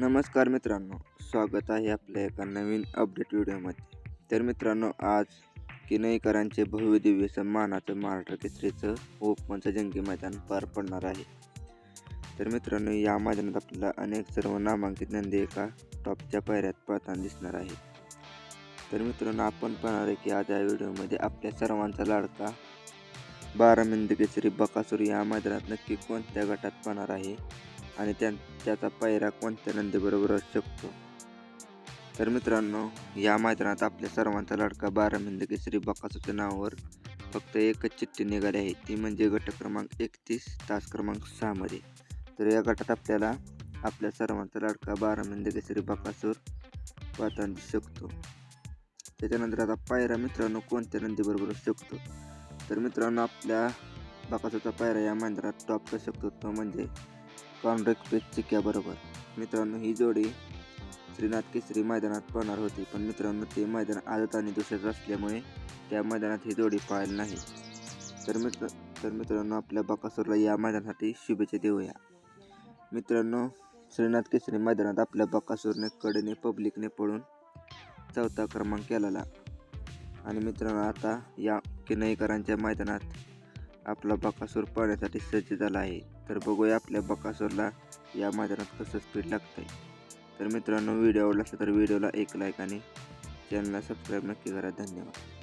नमस्कार मित्रांनो स्वागत आहे आपल्या एका नवीन अपडेट व्हिडिओमध्ये. तर मित्रांनो आज किनईकरांचे भव्यदिव्य सन्मानाचं महाराष्ट्र केसरीचं ओपनचं जंगी मैदान पार पडणार आहे. तर मित्रांनो या मैदानात आपल्याला अनेक सर्व नामांकित नंदी एका टॉपच्या पायऱ्यात पळताना दिसणार आहे तर मित्रांनो आपण पाहणार आहे की आज या व्हिडिओमध्ये आपल्या सर्वांचा लाडका बारा केसरी बकासूर या मैदानात नक्की कोणत्या गटात पाहणार आहे? आणि त्या त्याचा पायरा कोणत्या नंदीबरोबर असू शकतो? तर मित्रांनो या मैदानात आपल्या सर्वांचा लाडका बारा मिंदगी श्री बकासूच्या नावावर फक्त एकच चिठ्ठी निघाली आहे. ती म्हणजे गट क्रमांक एकतीस तास क्रमांक सहामध्ये तर या गटात आपल्याला आपल्या सर्वांचा लाडका बारा मिंदगी श्री बकासूर पाहताना दिसू शकतो. त्याच्यानंतर आता पायरा मित्रांनो कोणत्या नंदीबरोबर असू शकतो? तर मित्रांनो आपल्या बकासूरचा पायरा या मैदानात टॉप करू शकतो. तो म्हणजे कॉन्ड्रेक्ट पेच चिक्याबरोबर मित्रांनो ही जोडी श्रीनाथ केसरी मैदानात पळणार होती. पण मित्रांनो ते मैदान आदत आणि दुसऱ्यात असल्यामुळे त्या मैदानात ही जोडी पाळली नाही. तर मित्र तर मित्रांनो आपल्या बकासूरला या मैदानासाठी शुभेच्छा देऊया. मित्रांनो श्रीनाथ केसरी मैदानात आपल्या बकासूरने कडेने पब्लिकने पळून चौथा क्रमांक केलेला. आणि मित्रांनो आता या किनईकरांच्या मैदानात आपला बकासूर पाहण्यासाठी सज्ज झाला आहे. तर बघूया आपल्या बकासूरला या मैदानात कसं स्पीड लागतंय. तर मित्रांनो व्हिडिओ आवडला असेल तर व्हिडिओला एक लाईक आणि चॅनलला सबस्क्राईब नक्की करा. धन्यवाद.